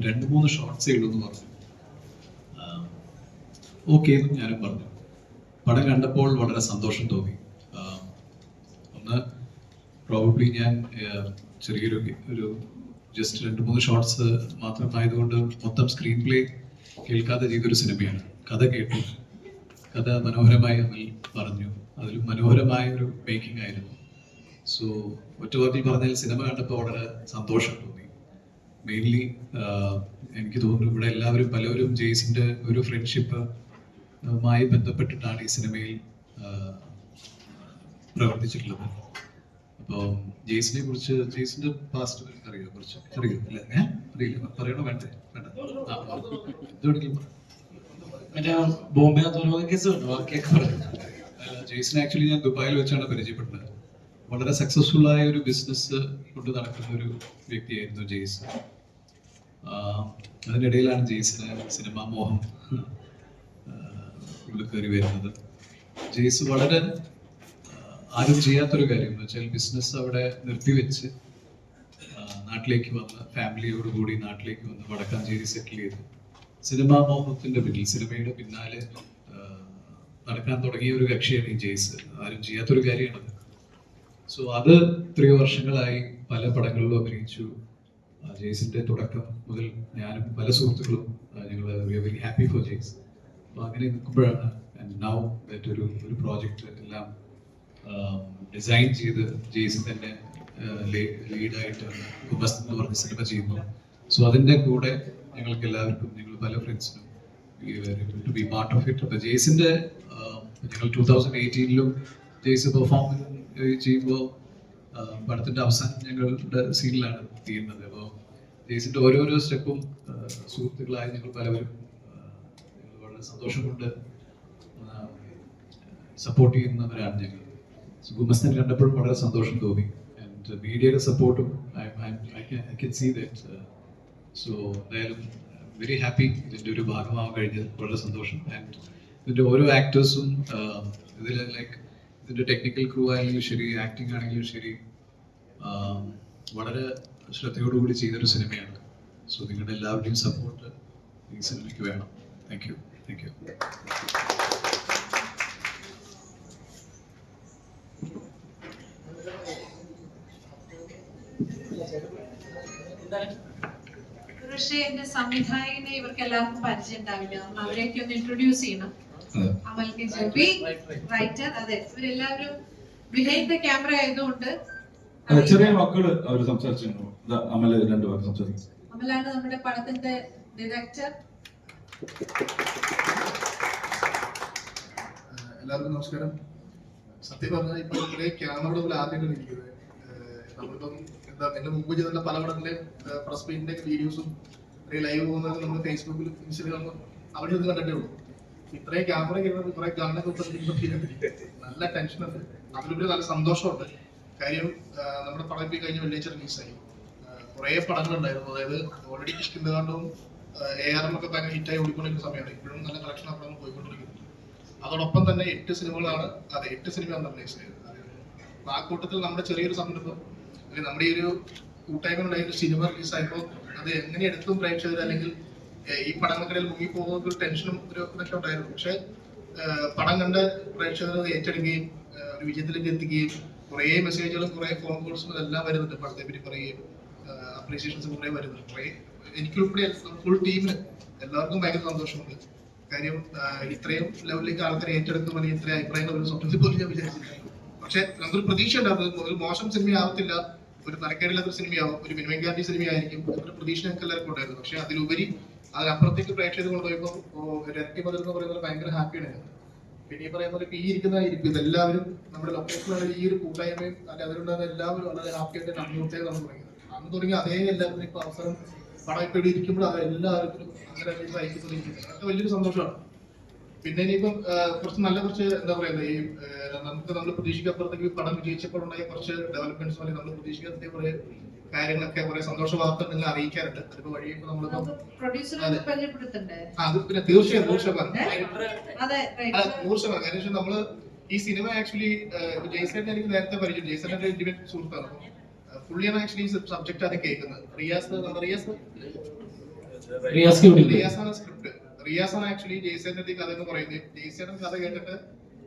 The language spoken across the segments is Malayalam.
രണ്ട് മൂന്ന് ഷോർട്സേ ഉള്ളൂ എന്ന് പറഞ്ഞു. ഓക്കെ എന്നും ഞാനും പറഞ്ഞു. പടം കണ്ടപ്പോൾ വളരെ സന്തോഷം തോന്നി. ഒന്ന് പ്രോബബ്ലി ഞാൻ ചെറിയൊരു ഒരു ജസ്റ്റ് രണ്ട് മൂന്ന് ഷോർട്സ് മാത്രമായതുകൊണ്ട് മൊത്തം സ്ക്രീൻ പ്ലേ കേൾക്കാതെ ചെയ്തൊരു സിനിമയാണ്. കഥ കേട്ടു. കഥ മനോഹരമായി അമൽ പറഞ്ഞു. അതൊരു മനോഹരമായ ഒരു മേക്കിംഗ് ആയിരുന്നു. സോ ഒറ്റവാക്കിൽ പറഞ്ഞാൽ സിനിമ കണ്ടപ്പോൾ വളരെ സന്തോഷം തോന്നി. മെയിൻലി എനിക്ക് തോന്നുന്നു ഇവിടെ എല്ലാവരും പലവരും ജെയ്സിന്റെ ഒരു ഫ്രണ്ട്ഷിപ്പ് മായി ബന്ധപ്പെട്ടിട്ടാണ് ഈ സിനിമയിൽ പ്രവർത്തിച്ചിട്ടുള്ളത്. അപ്പോൾ ജെയ്സിനെ കുറിച്ച് ജെയ്സിന്റെ പാസ്റ്റ് അറിയോ? കുറച്ച് അറിയോ? അല്ല? ഏ? അറിയില്ല. പറയണോ? വേണ്ടേ? വേണ്ട. മറ്റേ ബോംബെ കേസ് ജെയ്സിനെ ആക്ച്വലി ഞാൻ ദുബായിൽ വെച്ചാണ് പരിചയപ്പെട്ടത്. വളരെ സക്സസ്ഫുൾ ആയ ഒരു ബിസിനസ് കൊണ്ട് നടക്കുന്ന ഒരു വ്യക്തിയായിരുന്നു ജെയ്സ്. അതിനിടയിലാണ് ജെയ്സിന് സിനിമാ മോഹം ഉള്ളിൽ കയറി വരുന്നത്. ജെയ്സ് വളരെ ആരും ചെയ്യാത്തൊരു കാര്യം. എന്ന് വെച്ചാൽ ബിസിനസ് അവിടെ നിർത്തിവെച്ച് നാട്ടിലേക്ക് വന്ന് ഫാമിലിയോട് കൂടി നാട്ടിലേക്ക് വന്ന് വടക്കാഞ്ചേരി സെറ്റിൽ ചെയ്ത് സിനിമാ മോഹത്തിന്റെ പിന്നിൽ സിനിമയുടെ പിന്നാലെ നടക്കാൻ തുടങ്ങിയ ഒരു കക്ഷിയാണ് ഈ ജെയ്സ്. ആരും ചെയ്യാത്തൊരു കാര്യമാണ്. സോ അത് എത്രയോ വർഷങ്ങളായി പല പടങ്ങളിലും അഭിനയിച്ചു. ജെയ്സിന്റെ തുടക്കം മുതൽ ഞാനും പല സുഹൃത്തുക്കളും ഞങ്ങൾ വെരി ഹാപ്പി ഫോർ ജെയ്സ്. അപ്പോൾ അങ്ങനെ നിൽക്കുമ്പോഴാണ് നൗ ദറ്റ് ഒരു ഒരു പ്രോജക്റ്റ് എല്ലാം ഡിസൈൻ ചെയ്ത് ജെയ്സ് തന്നെ ലീഡായിട്ട് എന്ന് പറഞ്ഞ സിനിമ ചെയ്യുന്നു. സോ അതിന്റെ കൂടെ ഞങ്ങൾക്ക് എല്ലാവർക്കും ഞങ്ങൾ പല ഫ്രണ്ട്സിനും to be part of it അപ്പോൾ ജെയ്സിന്റെ ഞങ്ങൾ ടൂ തൗസൻഡ് എയ്റ്റീനിലും ജെയ്സ് പെർഫോം ചെയ്യുമ്പോൾ പടത്തിന്റെ അവസാനം ഞങ്ങളുടെ സീനിലാണ് തീരുന്നത്. ജെയ്സിന്റെ ഓരോരോ സ്റ്റെപ്പും സുഹൃത്തുക്കളായി ഞങ്ങൾ പലവരും വളരെ സന്തോഷം കൊണ്ട് സപ്പോർട്ട് ചെയ്യുന്നവരാണ് ഞങ്ങൾ. ഗുമസ്തൻ കണ്ടപ്പോഴും വളരെ സന്തോഷം തോന്നി. ആൻഡ് മീഡിയയുടെ സപ്പോർട്ടും I I can see that so എന്തായാലും വെരി ഹാപ്പി ഇതിന്റെ ഒരു ഭാഗമാവാൻ കഴിഞ്ഞത് വളരെ സന്തോഷം. ആൻഡ് ഇതിന്റെ ഓരോ ആക്ടേഴ്സും ഇതിൽ ലൈക്ക് ഇതിന്റെ ടെക്നിക്കൽ ക്രൂ ആണെങ്കിലും ശരി ആക്ടിങ് ആണെങ്കിലും ശരി വളരെ ശ്രദ്ധയോടുകൂടി ചെയ്തൊരു സിനിമയാണ്. സോ നിങ്ങളുടെ എല്ലാവരുടെയും സപ്പോർട്ട് ഈ സിനിമയ്ക്ക് വേണം. താങ്ക് യു താങ്ക് യു പക്ഷേ എന്റെ സംവിധായകനെ ഇവർക്ക് എല്ലാവർക്കും പരിചയം ഉണ്ടാവില്ല. അവരെയൊക്കെ ഒന്ന് ഇൻട്രൊഡ്യൂസ് ചെയ്യണം. അമൽ കെ ജോബി റൈറ്റർ അതെ. ഇവരെല്ലാവരും ബിഹൈൻഡ് ദ ക്യാമറ ആയതുകൊണ്ട് ചെറിയ മക്കൾ അവർ സംസാരിച്ചിരുന്നു. അമല രണ്ടു പേർ സംസാരിക്കും അമലാണ് നമ്മുടെ പടത്തിന്റെ ഡയറക്ടർ എല്ലാവർക്കും നമസ്കാരം. സത്യം പറഞ്ഞാൽ ഇപ്പൊ ഇത്രയും ക്യാമറയുടെ പോലെ ആദ്യമാണ് ഇരിക്കുന്നത്. നമ്മളിപ്പം എന്താ എന്റെ മുമ്പ് ചെയ്തിട്ടുള്ള പല പടത്തിലെ പ്രസ് മീറ്റിന്റെ വീഡിയോസും ലൈവ് പോകുന്നത് നമ്മൾ ഫേസ്ബുക്കിൽ ഇൻസ്റ്റഗ്രാമിലും അവിടെ ഇരുന്ന് കണ്ടിട്ടേ ഉള്ളൂ. ഇത്രയും ക്യാമറ കിട്ടുന്നത് കുറെ ഗാനൊക്കെ നല്ല ടെൻഷൻ ഉണ്ട്. അതിലുപരി നല്ല സന്തോഷമുണ്ട്. കാര്യം നമ്മുടെ പടം ഇപ്പൊ ഈ കഴിഞ്ഞ വെള്ളിയാഴ്ച റിലീസായി. കുറെ പടങ്ങളുണ്ടായിരുന്നു. അതായത് ഓൾറെഡി കിഷ്കിന്ദകാണ്ടവും എ ആർ ഒക്കെ ഭയങ്കര ഹിറ്റായി ഓടിക്കൊണ്ടിരിക്കുന്ന സമയമാണ്. ഇപ്പോഴും നല്ല കളക്ഷൻ ആ പടങ്ങൾ പോയിക്കൊണ്ടിരിക്കുന്നു. അതോടൊപ്പം തന്നെ എട്ട് സിനിമകളാണ് അതെ എട്ട് സിനിമയാണ് റിലീസ് ചെയ്തത്. ആ കൂട്ടത്തിൽ നമ്മുടെ ചെറിയൊരു സംരംഭം അല്ലെങ്കിൽ നമ്മുടെ ഈ ഒരു കൂട്ടായ്മ ഒരു സിനിമ റിലീസായപ്പോൾ അത് എങ്ങനെ എടുത്തും പ്രേക്ഷകർ അല്ലെങ്കിൽ ഈ പടങ്ങൾക്കിടയിൽ മുങ്ങിപ്പോകുന്ന ഒരു ടെൻഷനും ഒരു ഇതൊക്കെ ഉണ്ടായിരുന്നു. പക്ഷെ പടം കണ്ട് പ്രേക്ഷകർ ഏറ്റെടുക്കുകയും ഒരു വിജയത്തിലേക്ക് എത്തിക്കുകയും കുറേ മെസ്സേജുകളും കുറേ ഫോൺ കോൾസും എല്ലാം വരുന്നുണ്ട്. പടത്തെ പറ്റി പറയുകയും അപ്രീസിയേഷൻസ് കുറേ വരുന്നുണ്ട്. കുറേ എനിക്കുൾപ്പെടെ ഫുൾ ടീമിന് എല്ലാവർക്കും ഭയങ്കര സന്തോഷമുണ്ട്. കാര്യം ഇത്രയും ലെവലിലേക്ക് ആൾക്കാരെ ഏറ്റെടുക്കും അല്ലെങ്കിൽ ഇത്രയും അഭിപ്രായങ്ങൾ ഒരു സ്വപ്നത്തിൽ പോലും ഞാൻ വിചാരിച്ചില്ല പക്ഷെ നമുക്കൊരു പ്രതീക്ഷ ഉണ്ടാകും. ഒരു മോശം സിനിമയാവത്തില്ല ഒരു തലക്കേടില്ലാത്ത സിനിമയാവും ഒരു മിനിമം ഗ്യാരണ്ടി സിനിമയായിരിക്കും എന്നൊരു പ്രതീക്ഷ ഞങ്ങൾക്ക് എല്ലാവർക്കും ഉണ്ടായിരുന്നു. പക്ഷെ അതിലുപരി അതിനപ്പുറത്തേക്ക് പ്രേക്ഷകർ കൊണ്ടുപോയപ്പോൾ ഒരു ഇരട്ടി മുതൽ എന്ന് പറയുന്നത് ഭയങ്കര ഹാപ്പിയാണ് പിന്നെ ഈ പറയുന്ന പോലെ ഈ ഇരിക്കുന്ന ഇരിപ്പ് ഇതെല്ലാവരും നമ്മുടെ ലൊക്കേഷനിലുള്ള ഈ ഒരു കൂട്ടായ്മയും അല്ലെ അതിലുണ്ടാകുന്ന എല്ലാവരും വളരെ ഹാപ്പി ആയിട്ട് നമ്മൾ തുടങ്ങിയത്. അന്ന് തുടങ്ങി അതേ എല്ലാവരും ഇപ്പൊ അവസരം പടം ഇരിക്കുമ്പോൾ അത് എല്ലാവർക്കും അങ്ങനെ അയച്ചു തുടങ്ങിയിട്ടുണ്ട് അതൊക്കെ വലിയൊരു സന്തോഷമാണ്. പിന്നെ ഇനിയിപ്പം കുറച്ച് നല്ല കുറച്ച് എന്താ പറയുന്നത് ഈ നമുക്ക് നമ്മൾ പ്രതീക്ഷിക്കപ്പുറത്തേക്ക് പടം വിജയിച്ചപ്പോൾ ഉണ്ടായ കുറച്ച് ഡെവലപ്മെന്റ്സ് അല്ലെങ്കിൽ നമ്മൾ പ്രതീക്ഷിക്കാത്ത കുറെ കാര്യങ്ങളൊക്കെ കുറെ സന്തോഷ വാർത്ത നിങ്ങൾ അറിയിക്കാറുണ്ട്. അതിപ്പോ വഴി നമ്മൾ നമ്മളിപ്പം അത്. പിന്നെ തീർച്ചയായും നൂറ് ശതമാനം നൂറ് ശതമാനം നമ്മൾ ഈ സിനിമ ആക്ച്വലി ജയ്സേട്ടൻ എനിക്ക് നേരത്തെ പരിചയം ജയ്സേട്ടന്റെ ഇന്റിമേറ്റ് സുഹൃത്താണ്. പുള്ളിയാണ് ആക്ച്വലി സബ്ജക്ട് ആണ് കേൾക്കുന്നത്. റിയാസ് റിയാസ്? റിയാസ് ആണ് സ്ക്രിപ്റ്റ് റിയാസ് ആണ് ആക്ച്വലി ജയ്സേട്ടന്റെ കഥ എന്ന് പറയുന്നത്. ജയ്സേട്ടൻ കഥ കേട്ടിട്ട്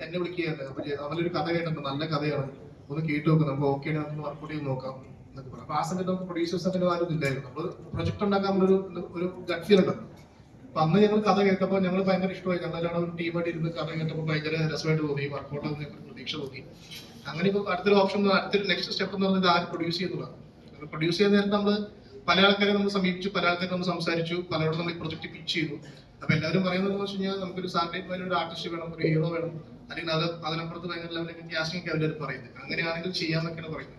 എന്നെ വിളിക്കുകയാണ് അപ്പൊ ഒരു കഥ കേട്ടിട്ടുണ്ട്. നല്ല കഥയാണ്. ഒന്ന് കേട്ട് നോക്കാം നമുക്ക് ഓക്കെ നമുക്ക് വർക്കൗട്ട് ചെയ്ത് നോക്കാം എന്നൊക്കെ പറഞ്ഞു. അപ്പൊ ആ സമയത്ത് നമുക്ക് പ്രൊഡ്യൂസേഴ്സ് അങ്ങനെ ആരും ഇല്ലായിരുന്നു. നമ്മൾ പ്രൊജക്ട് ഉണ്ടാക്കാൻ ഒരു ഒരു ഗട്ട് ഫീൽ ഉണ്ട് അപ്പൊ അന്ന് ഞങ്ങൾ കഥ കേട്ടപ്പോൾ ഞങ്ങൾ ഭയങ്കര ഇഷ്ടമായി. ഞങ്ങളെല്ലാം ഒരു ടീമായിട്ട് ഇരുന്ന് കഥ കേട്ടപ്പോൾ ഭയങ്കര രസമായിട്ട് തോന്നി. വർക്കൗട്ട് പ്രതീക്ഷ തോന്നി. അങ്ങനെ ഇപ്പൊ അടുത്തൊരു ഓപ്ഷൻ അടുത്തൊരു നെക്സ്റ്റ് സ്റ്റെപ്പ് എന്ന് പറഞ്ഞാൽ ആര് പ്രൊഡ്യൂസ് ചെയ്യുന്നതാണ് പ്രൊഡ്യൂസ് ചെയ്യുന്ന നേരത്തെ നമ്മൾ പല ആൾക്കാരെ നമ്മൾ സമീപിച്ചു പല ആൾക്കാരെ നമ്മൾ സംസാരിച്ചു പലരോടും നമ്മൾ ഈ പ്രൊജക്ട് പിച്ച് ചെയ്തു. അപ്പൊ എല്ലാവരും പറയുന്നത് എന്ന് വെച്ച് കഴിഞ്ഞാൽ നമുക്കൊരു സാറ്റലൈറ്റ് വാല്യൂ ഒരു ആർട്ടിസ്റ്റ് വേണം ഒരു ഹീറോ വേണം. അല്ലെങ്കിൽ അത് അതിനപ്പുറത്ത് ഭയങ്കര ലെവലിലേക്ക് കാസ്റ്റിംഗ് ഒക്കെ അവർ പറയുന്നത്. അങ്ങനെയാണെങ്കിൽ ചെയ്യാമെന്നൊക്കെയാണ് പറയുന്നത്.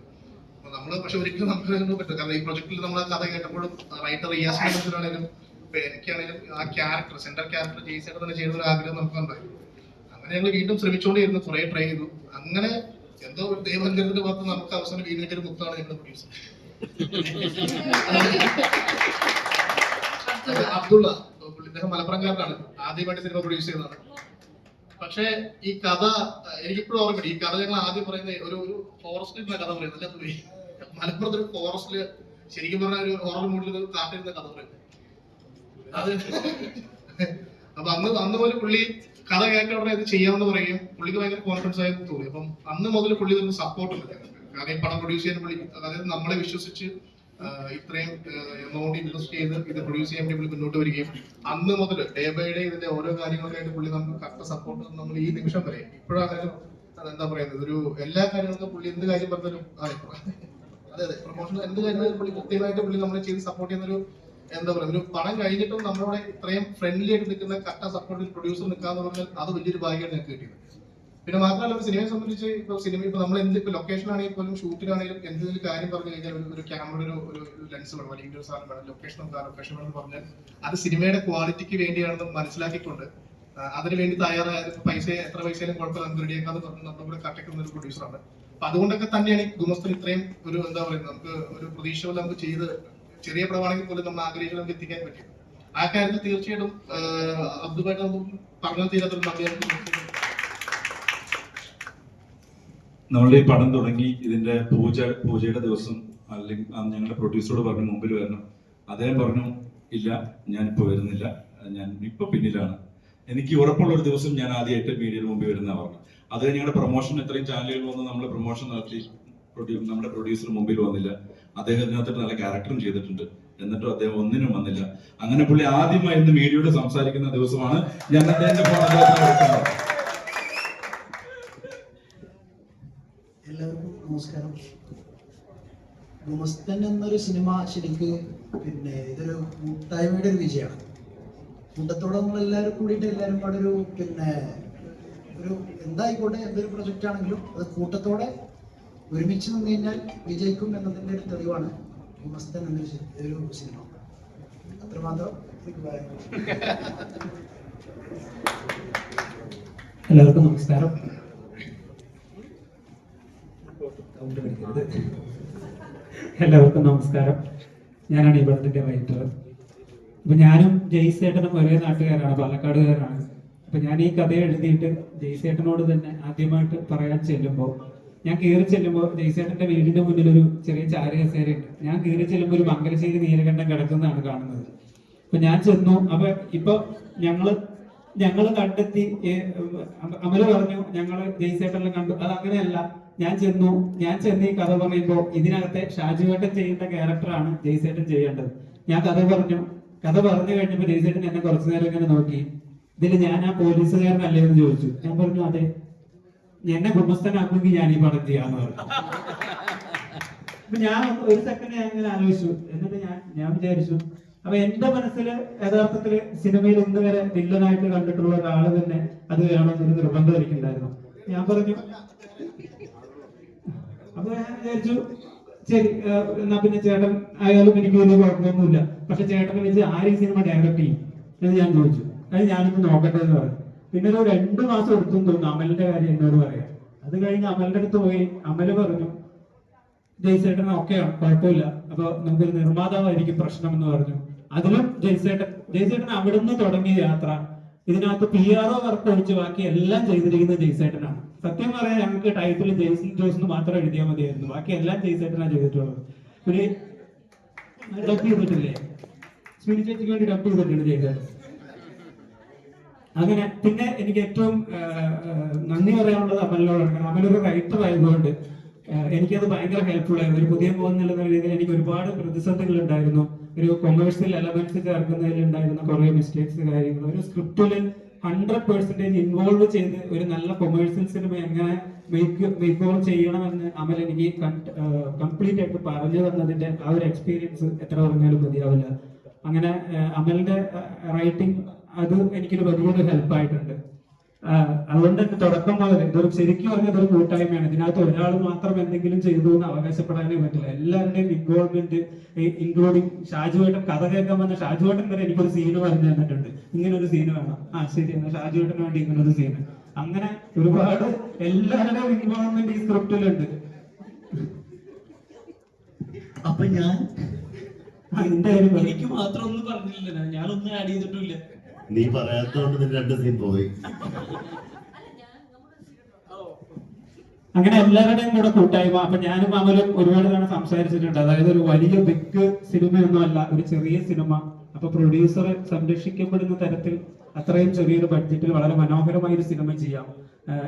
അപ്പൊ നമ്മൾ പക്ഷെ ഒരിക്കലും നമുക്ക് അതിനൊന്നും പറ്റില്ല കാരണം ഈ പ്രൊജക്റ്റിൽ നമ്മൾ കഥ കേട്ടപ്പോഴും റൈറ്റർ റിയാസ് ആണെങ്കിലും ഇപ്പൊ എനിക്കാണെങ്കിലും ആ ക്യാരക്ടർ സെന്റർ ക്യാരക്ടർ ജയിച്ചിട്ട് തന്നെ ചെയ്യുന്ന ഒരു ആഗ്രഹം നമുക്ക് ഉണ്ടായി അങ്ങനെ ഞങ്ങൾ വീണ്ടും ശ്രമിച്ചുകൊണ്ടിരുന്നു കുറെ ട്രൈ ചെയ്തു. അങ്ങനെ എന്തോ ഒരു ദൈവങ്കരത്തിന്റെ ഭാഗത്ത് നമുക്ക് അവസാനം വീണ്ടും ഒരു മുത്താണ് ഞങ്ങൾ പ്രൊഡ്യൂസർ അബ്ദുള്ള. ഇദ്ദേഹം മലപ്പുറംകാരനാണ്. ആദ്യമായിട്ട് സിനിമ പ്രൊഡ്യൂസ് ചെയ്തതാണ് പക്ഷേ ഈ കഥ എനിക്കിപ്പോഴും ഓർമ്മയുണ്ട്. ഈ കഥ ഞങ്ങൾ ആദ്യം പറയുന്നത് ഒരു ഒരു ഫോറസ്റ്റിൽ കഥ പറയുന്നത് അല്ല മലപ്പുറത്ത് ഒരു ഫോറസ്റ്റിൽ ശരിക്കും പറഞ്ഞ ഒരു ഹൊറർ മൂഡിൽ കാട്ടിരുന്ന കഥ പറയുന്നത്. അത് അപ്പൊ അന്ന് അന്ന് മുതൽ പുള്ളി കഥ കേട്ട ഉടനെ ഇത് ചെയ്യാമെന്ന് പറയും പുള്ളിക്ക് ഭയങ്കര കോൺഫിഡൻസ് ആയി തോന്നി. അപ്പം അന്ന് മുതൽ പുള്ളി സപ്പോർട്ട് ഉണ്ട്. കാരണം ഈ പടം പ്രൊഡ്യൂസ് ചെയ്യാൻ പുള്ളി അതായത് നമ്മളെ വിശ്വസിച്ച് ഇത്രയും എമൗണ്ട് ഇൻവെസ്റ്റ് ചെയ്ത് ഇത് പ്രൊഡ്യൂസ് ചെയ്യാൻ വേണ്ടി മുന്നോട്ട് വരികയും അന്ന് മുതൽ ഡേ ബൈ ഡേ ഇതിന്റെ ഓരോ കാര്യങ്ങളിലായിട്ട് പുള്ളി നമുക്ക് കറക്റ്റ് സപ്പോർട്ട് നമ്മൾ ഈ നിമിഷം വരെ. ഇപ്പോഴാണെങ്കിലും എന്താ പറയുന്നത്? ഒരു എല്ലാ കാര്യങ്ങൾക്കും പുള്ളി എന്ത് കാര്യം പറഞ്ഞാലും ആ അതെ അതെ പ്രൊമോഷൻ എന്ത് കാര്യങ്ങളും പുള്ളി കൃത്യമായിട്ട് പുള്ളി നമ്മളെ ചെയ്ത് സപ്പോർട്ട് ചെയ്യുന്ന ഒരു എന്താ പറയുക ഒരു പണം കഴിഞ്ഞിട്ടും നമ്മളോട് ഇത്രയും ഫ്രണ്ട്ലി ആയിട്ട് നിൽക്കുന്ന കട്ട സപ്പോർട്ടിൽ പ്രൊഡ്യൂസർ നിൽക്കാന്ന് പറഞ്ഞാൽ അത് വലിയൊരു ഭാഗ്യമാണ് ഞങ്ങൾക്ക് കിട്ടിയത്. പിന്നെ മാത്രമല്ല ഒരു സിനിമയെ സംബന്ധിച്ച് ഇപ്പൊ സിനിമ ഇപ്പൊ നമ്മൾ എന്ത് ഇപ്പൊ ലൊക്കേഷൻ ആണെങ്കിൽ പോലും ഷൂട്ടിനാണെങ്കിലും എന്തെങ്കിലും കാര്യം പറഞ്ഞു കഴിഞ്ഞാൽ ഒരു- ക്യാമറ ഒരു ഒരു ലെൻസ് വേണം അല്ലെങ്കിൽ ഒരു സാധനം വേണം. ലൊക്കേഷൻ നമുക്ക് ലൊക്കേഷൻ വേണം പറഞ്ഞാൽ അത് സിനിമയുടെ ക്വാളിറ്റിക്ക് വേണ്ടിയാണെന്ന് മനസ്സിലാക്കിക്കൊണ്ട് അതിന് വേണ്ടി തയ്യാറായ പൈസ എത്ര പൈസയിലും കുഴപ്പമില്ല നമുക്ക് റെഡിയാക്കാന്ന് പറഞ്ഞു നമ്മുടെ കൂടെ കട്ടക്കുന്ന ഒരു പ്രൊഡ്യൂസറാണ് അപ്പൊ അതുകൊണ്ടൊക്കെ തന്നെയാണ് ഈ ഗുമസ്തൻ ഇത്രയും ഒരു എന്താ പറയുന്നത്? നമുക്ക് ഒരു പ്രതീക്ഷ പോലെ നമുക്ക് ചെയ്ത് ചെറിയ പടമാണെങ്കിൽ പോലും നമ്മൾ ആഗ്രഹിച്ചു നമുക്ക് എത്തിക്കാൻ പറ്റും. ആ കാര്യത്തിൽ തീർച്ചയായിട്ടും അബ്ദുബായിട്ട് നമുക്ക് പറഞ്ഞാൽ നന്ദിയാണ് നമ്മളുടെ ഈ പടം തുടങ്ങി ഇതിന്റെ പൂജ പൂജയുടെ ദിവസം അല്ലെങ്കിൽ ഞങ്ങളുടെ പ്രൊഡ്യൂസറോട് പറഞ്ഞു മുമ്പിൽ വരണം. അദ്ദേഹം പറഞ്ഞു ഇല്ല ഞാനിപ്പോ വരുന്നില്ല. ഞാൻ ഇപ്പൊ പിന്നിലാണ്. എനിക്ക് ഉറപ്പുള്ള ഒരു ദിവസം ഞാൻ ആദ്യമായിട്ട് മീഡിയയിൽ മുമ്പിൽ വരുന്ന പറഞ്ഞു അത് ഞങ്ങളുടെ പ്രൊമോഷൻ ഇത്രയും ചാനലുകൾ വന്ന് നമ്മൾ പ്രൊമോഷൻ നടത്തി നമ്മുടെ പ്രൊഡ്യൂസർ മുമ്പിൽ വന്നില്ല. അദ്ദേഹം ഇതിനകത്തോട്ട് നല്ല ക്യാരക്ടറും ചെയ്തിട്ടുണ്ട്. എന്നിട്ടും അദ്ദേഹം ഒന്നിനും വന്നില്ല. അങ്ങനെ പുള്ളി ആദ്യമായി ഇന്ന് മീഡിയയോട് സംസാരിക്കുന്ന ദിവസമാണ് ഞാൻ അദ്ദേഹത്തിന്റെ ഫോൺ അദ്ദേഹത്തിന് എല്ലാവർക്കും നമസ്കാരം ഗുമസ്തൻ എന്നൊരു സിനിമ ശരിക്ക് പിന്നെ ഇതൊരു കൂട്ടായ്മയുടെ ഒരു വിജയമാണ് കൂട്ടത്തോടെ നമ്മൾ എല്ലാവരും കൂടിയിട്ട് എല്ലാവരും കൂടെ ഒരു പിന്നെ ഒരു എന്തായിക്കോട്ടെ എന്തൊരു പ്രൊജക്റ്റ് ആണെങ്കിലും അത് കൂട്ടത്തോടെ ഒരുമിച്ച് നിന്ന് കഴിഞ്ഞാൽ വിജയിക്കും എന്നതിന്റെ ഒരു തെളിവാണ് ഗുമസ്തൻ എന്നൊരു ഒരു സിനിമ അത്രമാത്രം. എല്ലാവർക്കും നമസ്കാരം. എല്ലാവർക്കും നമസ്കാരം. ഞാനാണ് ഈ പടത്തിന്റെ റൈറ്റർ അപ്പൊ ഞാനും ജയ്സേട്ടനും ഒരേ നാട്ടുകാരാണ് പാലക്കാടുകാരാണ്. അപ്പൊ ഞാൻ ഈ കഥ എഴുതിയിട്ട് ജയ്സേട്ടനോട് തന്നെ ആദ്യമായിട്ട് പറയാൻ ചെല്ലുമ്പോൾ ഞാൻ കയറി ചെല്ലുമ്പോൾ ജയ്സേട്ടന്റെ വീടിന്റെ മുന്നിൽ ഒരു ചെറിയ ചാരി കസേരയുണ്ട് ഞാൻ കയറി ചെല്ലുമ്പോൾ ഒരു മംഗലശ്ശേരി നീലകണ്ഠം കിടക്കുന്നതാണ് കാണുന്നത്. അപ്പൊ ഞാൻ ചെന്നു. അപ്പൊ ഇപ്പൊ ഞങ്ങൾ ഞങ്ങൾ കണ്ടെത്തി അമൽ പറഞ്ഞു ഞങ്ങൾ ജയിച്ചേട്ടെല്ലാം കണ്ടു. അത് അങ്ങനെയല്ല ഞാൻ ചെന്നു ഞാൻ ചെന്ന് ഈ കഥ പറയുമ്പോൾ ഇതിനകത്തെ ഷാജുവേട്ടൻ ചെയ്യുന്ന ക്യാരക്ടറാണ് ജയ്സേട്ടൻ ചെയ്യേണ്ടത്. ഞാൻ കഥ പറഞ്ഞു. കഥ പറഞ്ഞു കഴിഞ്ഞപ്പോൾ ജയ്സേട്ടൻ എന്നെ കുറച്ചു നേരം ഇങ്ങനെ നോക്കി. ഇതിൽ ഞാൻ ആ പോലീസുകാരനല്ലേ എന്ന് ചോദിച്ചു. ഞാൻ പറഞ്ഞു അതെ. എന്നെ ഗുമസ്തനാക്കുമെങ്കിൽ ഞാൻ ഈ പടം ചെയ്യാന്ന് പറഞ്ഞു. അപ്പൊ ഞാൻ ഒരു സെക്കൻഡ് ഞാൻ ഇങ്ങനെ ആലോചിച്ചു. എന്നിട്ട് ഞാൻ ഞാൻ വിചാരിച്ചു അപ്പൊ എന്റെ മനസ്സിൽ യഥാർത്ഥത്തിൽ സിനിമയിൽ ഇന്ന് വരെ വില്ലനായിട്ട് കണ്ടിട്ടുള്ള ഒരാൾ തന്നെ അത് വേണമെന്നൊരു നിർബന്ധം എനിക്കുണ്ടായിരുന്നു. ഞാൻ പറഞ്ഞു അപ്പൊ ഞാൻ വിചാരിച്ചു ശരി എന്നാ പിന്നെ ചേട്ടൻ അയാളും എനിക്ക് വലിയ കുഴപ്പമൊന്നുമില്ല. പക്ഷെ ചേട്ടൻ വെച്ച് ആര് ഈ സിനിമ ഡയറക്ട് ചെയ്യും എന്ന് ഞാൻ ചോദിച്ചു. അത് ഞാനൊന്ന് നോക്കട്ടെ എന്ന് പറഞ്ഞു. പിന്നെ ഒരു രണ്ടു മാസം എടുത്തു തോന്നുന്നു അമലിന്റെ കാര്യം എന്നോട് പറയാം അത് കഴിഞ്ഞ് അമലിന്റെ അടുത്ത് പോയി അമൽ പറഞ്ഞു ജയ്സേട്ടൻ ഓക്കെയാണ് കുഴപ്പമില്ല. അപ്പൊ നമുക്കൊരു നിർമ്മാതാവായിരിക്കും പ്രശ്നം എന്ന് പറഞ്ഞു. അതിലും ജയ്സേട്ടൻ ജയ്സേട്ടൻ അവിടുന്ന് തുടങ്ങിയ യാത്ര ഇതിനകത്ത് പി ആർ ഒ വർക്ക് ഒഴിച്ച് ബാക്കി എല്ലാം ചെയ്തിരിക്കുന്നത് ജയ്സേട്ടനാണ്. സത്യം പറയാൻ ഞങ്ങൾക്ക് ടൈറ്റിൽ ജയ്സൺ ജോസ് എന്ന് മാത്രം എഴുതിയാൽ മതിയായിരുന്നു. ബാക്കി എല്ലാം ജയ്സേട്ടനാണ് ചെയ്തിട്ടുള്ളത്. ഒരു ഡബ് ചെയ്തിട്ടില്ലേ? അശ്വിനി ചേച്ചിക്ക് വേണ്ടി ഡബ് ചെയ്തിട്ടുണ്ട് ജയ്സേട്ടൻ. അങ്ങനെ പിന്നെ എനിക്ക് ഏറ്റവും നന്ദി പറയാനുള്ളത് അമലിനോടാണ്. അമലൊരു റൈറ്റർ ആയതുകൊണ്ട് എനിക്കത് ഭയങ്കര ഹെൽപ്ഫുൾ ആയിരുന്നു. ഒരു പുതിയ പോകുന്ന രീതിയിൽ എനിക്ക് ഒരുപാട് പ്രതിസന്ധികൾ ഉണ്ടായിരുന്നു. ഒരു കൊമേഴ്സ്യൽ എലമെന്റ്സ് ചേർക്കുന്നതിൽ ഉണ്ടായിരുന്ന കുറെ മിസ്റ്റേക്സ് കാര്യങ്ങൾ. ഒരു സ്ക്രിപ്റ്റിൽ ഹൺഡ്രഡ് പെർസെന്റേജ് ഇൻവോൾവ് ചെയ്ത് ഒരു നല്ല കൊമേഴ്സ്യൽ സിനിമ എങ്ങനെ മേക്ക് മേക്ക് ചെയ്യണമെന്ന് അമൽ എനിക്ക് കംപ്ലീറ്റ് ആയിട്ട് പറഞ്ഞു തന്നതിന്റെ ആ ഒരു എക്സ്പീരിയൻസ് എത്ര പറഞ്ഞാലും മതിയാവില്ല. അങ്ങനെ അമലിന്റെ റൈറ്റിംഗ് അത് എനിക്കൊരു വലിയൊരു ഹെൽപ്പ് ആയിട്ടുണ്ട്. ആ, അതുകൊണ്ട് തുടക്കം മുതൽ ഇതൊരു ശരിക്കും പറഞ്ഞാൽ ഇതൊരു കൂട്ടായ്മയാണ്. ഇതിനകത്ത് ഒരാൾ മാത്രം എന്തെങ്കിലും ചെയ്തു എന്ന് അവകാശപ്പെടാനേ പറ്റില്ല എല്ലാവരുടെയും ഇൻവോൾവ്മെന്റ് ഇൻക്ലൂഡിങ് ഷാജു ഷാജുവേട്ടൻ കഥ കേൾക്കാൻ വന്ന ഷാജുവേട്ടൻ വരെ എനിക്കൊരു സീന് പറഞ്ഞു തന്നിട്ടുണ്ട്. ഇങ്ങനെ ഒരു സീന് വേണം. ആ ശരി ഷാജു ഷാജുവേട്ടന് വേണ്ടി ഇങ്ങനെ ഒരു സീന് അങ്ങനെ ഒരുപാട് എല്ലാവരുടെയും ഇൻവോൾവ്മെന്റ് ഈ സ്ക്രിപ്റ്റിലുണ്ട് അപ്പൊ ഞാൻ എനിക്ക് മാത്രം ഒന്നും പറഞ്ഞില്ല ഞാനൊന്നും ആഡ് ചെയ്തിട്ടില്ല നീ പറയാത്തോണ്ട് നിന്റെ രണ്ട് സീൻ പോയി. അങ്ങനെ എല്ലാവരുടെയും കൂടെ കൂട്ടായ്മ. അപ്പൊ ഞാനും അമലും ഒരുപാട് തവണ സംസാരിച്ചിട്ടുണ്ട്. അതായത് ഒരു വലിയ ബിഗ് സിനിമയൊന്നും അല്ല ഒരു ചെറിയ സിനിമ അപ്പൊ പ്രൊഡ്യൂസറെ സംരക്ഷിക്കപ്പെടുന്ന തരത്തിൽ അത്രയും ചെറിയൊരു ബഡ്ജറ്റിൽ വളരെ മനോഹരമായ ഒരു സിനിമ ചെയ്യാം.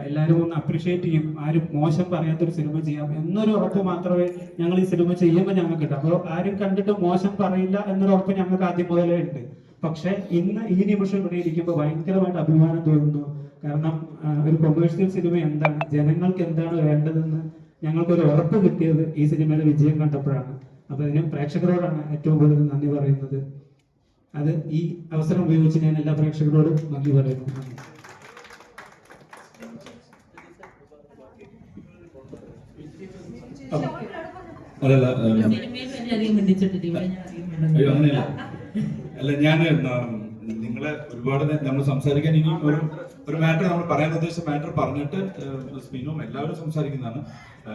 എല്ലാവരും ഒന്ന് അപ്രിഷിയേറ്റ് ചെയ്യും. ആരും മോശം പറയാത്തൊരു സിനിമ ചെയ്യാം. എന്നൊരു ഉറപ്പ് മാത്രമേ ഞങ്ങൾ ഈ സിനിമ ചെയ്യുമ്പോൾ ഞങ്ങൾക്ക് കിട്ടും അപ്പോൾ ആരും കണ്ടിട്ട് മോശം പറയില്ല എന്നൊരു ഉറപ്പ് ഞങ്ങൾക്ക് ആദ്യം മുതലേ ഉണ്ട്. പക്ഷെ ഇന്ന് ഈ നിമിഷം ഇവിടെ ഇരിക്കുമ്പോൾ ഭയങ്കരമായിട്ട് അഭിമാനം തോന്നുന്നു. കാരണം ഒരു കൊമേഴ്സ്യൽ സിനിമ എന്താണ്? ജനങ്ങൾക്ക് എന്താണ് വേണ്ടതെന്ന് ഞങ്ങൾക്കൊരു ഉറപ്പ് കിട്ടിയത് ഈ സിനിമയുടെ വിജയം കണ്ടപ്പോഴാണ്. അപ്പൊ ഇതിന് പ്രേക്ഷകരോടാണ് ഏറ്റവും കൂടുതൽ നന്ദി പറയുന്നത്. അത് ഈ അവസരം ഉപയോഗിച്ച് ഞാൻ എല്ലാ പ്രേക്ഷകരോടും നന്ദി പറയുന്നു. അല്ലല്ല അങ്ങനെയല്ല. അല്ല ഞാൻ നിങ്ങളെ ഒരുപാട് നമ്മൾ സംസാരിക്കാൻ ഇനി ഒരു ഒരു മാറ്റർ നമ്മൾ പറയാൻ ഉദ്ദേശിച്ച മാറ്റർ പറഞ്ഞിട്ട് സ്മിനോ എല്ലാവരും സംസാരിക്കുന്നതാണ്.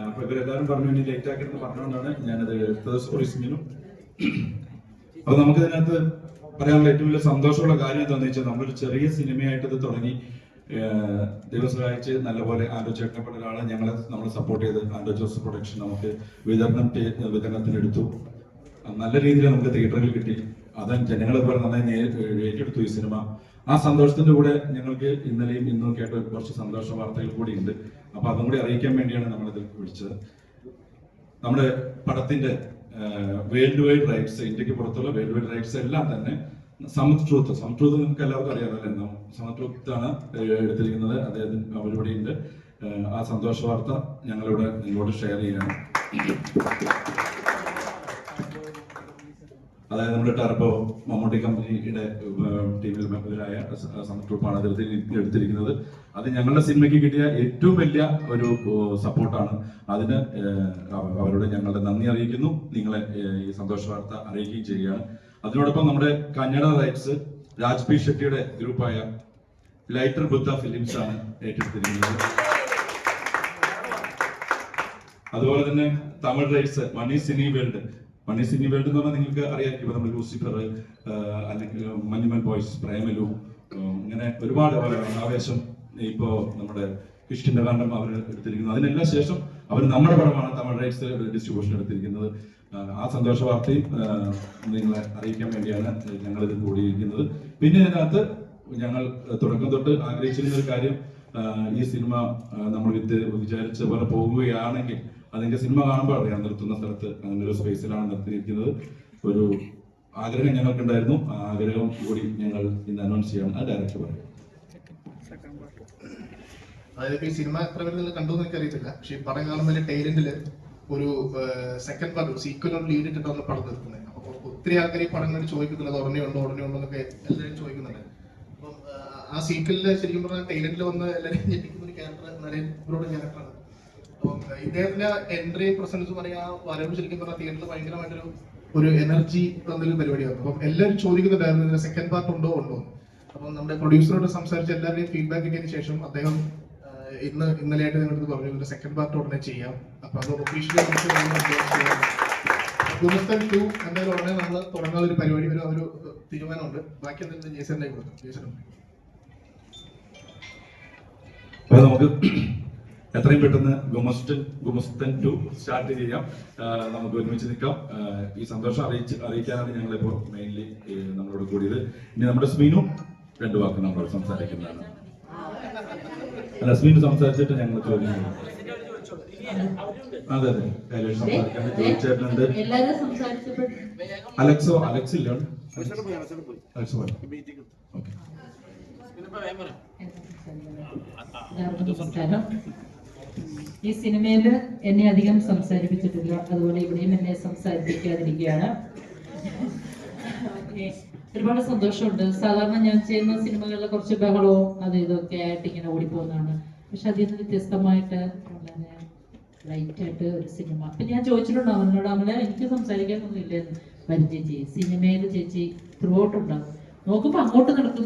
അപ്പൊ ഇവരെല്ലാവരും പറഞ്ഞു ഇനി ലേറ്റ് ആക്കരുത് പറഞ്ഞുകൊണ്ടാണ് ഞാനത് എടുത്തത്. സോറി സ്മിനും അപ്പൊ നമുക്ക് ഇതിനകത്ത് പറയാനുള്ള ഏറ്റവും വലിയ സന്തോഷമുള്ള കാര്യം എന്താണെന്ന് വെച്ചാൽ നമ്മളൊരു ചെറിയ സിനിമയായിട്ട് ഇത് തുടങ്ങി. ദിവസമായിട്ട് നല്ലപോലെ ആൻഡോ ചേട്ടനപ്പെട്ട ഒരാളെ ഞങ്ങളെ നമ്മൾ സപ്പോർട്ട് ചെയ്ത് ആൻഡോ ജോസഫ് പ്രൊഡക്ഷൻ നമുക്ക് വിതരണം വിതരണത്തിനെടുത്തു. നല്ല രീതിയിൽ നമുക്ക് തിയേറ്ററിൽ കിട്ടി. അത് ജനങ്ങൾ അതുപോലെ നന്നായി ഏറ്റെടുത്തു ഈ സിനിമ. ആ സന്തോഷത്തിന്റെ കൂടെ ഞങ്ങൾക്ക് ഇന്നലെയും ഇന്നും കേട്ട കുറച്ച് സന്തോഷ വാർത്തകൾ കൂടി ഉണ്ട്. അപ്പൊ അതും കൂടി അറിയിക്കാൻ വേണ്ടിയാണ് നമ്മളിത് വിളിച്ചത്. നമ്മുടെ പടത്തിന്റെ വേൾഡ് വൈഡ് റൈറ്റ്സ് ഇന്ത്യയ്ക്ക് പുറത്തുള്ള വേൾഡ് വൈഡ് റൈറ്റ്സ് എല്ലാം തന്നെ സമത് ട്രൂത്ത് സമത് ട്രൂത്ത് നിങ്ങൾക്ക് എല്ലാവർക്കും അറിയാമല്ലോ സമത് ട്രൂത്ത് എടുത്തിരിക്കുന്നത്. അദ്ദേഹത്തിന് അവരിവിടെ ഉണ്ട്. ആ സന്തോഷ വാർത്ത ഞങ്ങളിവിടെ നിങ്ങളോട് ഷെയർ ചെയ്യാണ്. അതായത് നമ്മുടെ ടർബോ മമ്മൂട്ടി കമ്പനിയുടെ ടീമിൽ മെമ്പറായ സമത് ട്രൂപ്പാണ് അത് എടുത്തിരിക്കുന്നത്. അത് ഞങ്ങളുടെ സിനിമയ്ക്ക് കിട്ടിയ ഏറ്റവും വലിയ ഒരു സപ്പോർട്ടാണ്. അതിന് അവരോട് ഞങ്ങളുടെ നന്ദി അറിയിക്കുന്നു. നിങ്ങളെ ഈ സന്തോഷ വാർത്ത അറിയിക്കുകയും ചെയ്യുകയാണ്. അതിനോടൊപ്പം നമ്മുടെ കന്നഡ റൈറ്റ്സ് രാജ് പി ഷെട്ടിയുടെ ഗ്രൂപ്പായ ലൈറ്റർ ബുദ്ധ ഫിലിംസ് ആണ് ഏറ്റെടുത്തിരിക്കുന്നത്. അതുപോലെ തന്നെ Tamil rights Mani cine world Mani cine world എന്ന് പറഞ്ഞാൽ നിങ്ങൾക്ക് അറിയാമായിരിക്കും നമ്മൾ ലൂസിഫർ അല്ലെങ്കിൽ മഞ്ഞുമൻ ബോയ്സ് പ്രേമലു ഇങ്ങനെ ഒരുപാട് ആവേശം ഇപ്പോ നമ്മുടെ കിഷ്കിന്റെ കാരണം അവർ എടുത്തിരിക്കുന്നത് അതിനെല്ലാം ശേഷം അവർ നമ്മുടെ പടമാണ് തമിഴ് റൈറ്റ്സ് ഡിസ്ട്രിബ്യൂഷൻ എടുത്തിരിക്കുന്നത്. ആ സന്തോഷ വാർത്തയും നിങ്ങളെ അറിയിക്കാൻ വേണ്ടിയാണ് ഞങ്ങൾ ഇത് കൂടിയിരിക്കുന്നത്. പിന്നെ ഇതിനകത്ത് ഞങ്ങൾ തുടക്കം തൊട്ട് ആഗ്രഹിച്ചിരുന്ന ഒരു കാര്യം ഈ സിനിമ നമ്മൾ വിത്ത് വിചാരിച്ച പോലെ പോകുകയാണെങ്കിൽ അതിന്റെ സിനിമ കാണുമ്പോൾ അറിയാം നിർത്തുന്ന സ്ഥലത്ത് അങ്ങനെ ഒരു സ്പേസിലാണ് നിർത്തിയിരിക്കുന്നത്. ഒരു ആഗ്രഹം ഞങ്ങൾക്കുണ്ടായിരുന്നു. ആ ആഗ്രഹം കൂടി ഞങ്ങൾ ഇന്ന് അനൗൺസ് ചെയ്യാം. ആ ഡയറക്ടർ പറയും. അതായത് ഈ സിനിമ എത്ര പേരിൽ കണ്ടു എന്ന് എനിക്കറിയത്തില്ല. പക്ഷെ ഈ പടം കാണുന്നതിന്റെ ടൈലന്റിൽ ഒരു സെക്കൻഡ് പാർട്ട് സീക്വൽ ലീഡ് ഇട്ടിട്ടാണ് പടം നിർത്തുന്നത് അപ്പൊ ഒത്തിരി ആൾക്കാർ ഈ പടം കണ്ട് ഉടനെ ഉണ്ടോ ഉടനെ ഉണ്ടോ എന്നൊക്കെ എല്ലാവരും ചോദിക്കുന്നുണ്ട്. അപ്പം ആ, സീക്വലിൽ ശരിക്കും പറഞ്ഞാൽ ടൈലന്റിൽ വന്ന് എല്ലാവരും ഞെട്ടിക്കുന്ന ഒരു ക്യാരക്ടർ നരേന്ദ്രോട് ക്യാരക്ടറാണ് ഇദ്ദേഹത്തിന്റെ എൻട്രി പ്രസൻസ് ആ വരവ് ശരിക്കും പറഞ്ഞാൽ തിയേറ്ററിൽ ഭയങ്കരമായിട്ടൊരു ഒരു എനർജി തന്നൊരു പരിപാടിയാണ് അപ്പം എല്ലാവരും ചോദിക്കുന്നുണ്ടായിരുന്നു ഇതിന്റെ സെക്കൻഡ് പാർട്ട് ഉണ്ടോ ഉണ്ടോ. അപ്പം നമ്മുടെ പ്രൊഡ്യൂസറോട് സംസാരിച്ച് എല്ലാവരുടെയും ഫീഡ്ബാക്ക് കിട്ടിയതിന് ശേഷം അദ്ദേഹം ഇന്ന് ഇന്നലെ ഇന്നലെയായിട്ട് നിങ്ങളുടെ പറഞ്ഞു ഇതിന്റെ സെക്കൻഡ് പാർട്ട് ഉടനെ ചെയ്യാം. അപ്പൊ അത് ഒഫീഷ്യലി ഗുണസ്ഥൻ ടു എന്തായാലും ഉടനെ നമ്മൾ തുടങ്ങാൻ ഒരു പരിപാടി വരും ഒരു തീരുമാനമുണ്ട്. ബാക്കി എന്തെങ്കിലും ജേസന്റെ കൊടുക്കും. ജേസനും. നമുക്ക് എത്രയും പെട്ടെന്ന് ഗുമസ്റ്റ് ഗുമസ്തൻ ടു സ്റ്റാർട്ട് ചെയ്യാം. നമുക്ക് ഒരുമിച്ച് നിൽക്കാം. ഈ സന്തോഷം അറിയിച്ച് അറിയിക്കാനാണ് ഞങ്ങളിപ്പോൾ മെയിൻലി നമ്മളോട് കൂടിയത്. ഇനി നമ്മുടെ സ്മീനു രണ്ടു വാക്ക് നമ്മളോട് സംസാരിക്കുന്നതാണ്. അല്ല സ്മീനു സംസാരിച്ചിട്ട് ഞങ്ങൾ ചോദ്യം അതെ അതെ. കൈലേഷ് സംസാരിക്കാൻ സംസാരിച്ചപ്പോൾ അലക്സോ അലക്സ് ഇല്ല? അലക്സ് പോയി? ഓക്കെ നമസ്കാരം ഈ സിനിമയിൽ എന്നെ അധികം സംസാരിപ്പിച്ചിട്ടില്ല. അതുപോലെ ഇവിടെയും എന്നെ സംസാരിപ്പിക്കാതിരിക്കുകയാണ്. ഒരുപാട് സന്തോഷമുണ്ട്. സാധാരണ ഞാൻ ചെയ്യുന്ന സിനിമകളിൽ കുറച്ച് ബഹളവും അത് ഇതൊക്കെ ആയിട്ട് ഇങ്ങനെ ഓടിപ്പോകുന്നതാണ്. പക്ഷെ അതിൽ നിന്ന് വ്യത്യസ്തമായിട്ട് വളരെ ലൈറ്റായിട്ട് ഒരു സിനിമ. അപ്പൊ ഞാൻ ചോദിച്ചിട്ടുണ്ടോ അവനോട് അവനെ എനിക്ക് സംസാരിക്കാനൊന്നും ഇല്ലെന്ന്. വരും ചേച്ചി സിനിമയിൽ ചേച്ചി ത്രൂ ഔട്ട് നോക്കുമ്പോ അങ്ങോട്ട് നടക്കും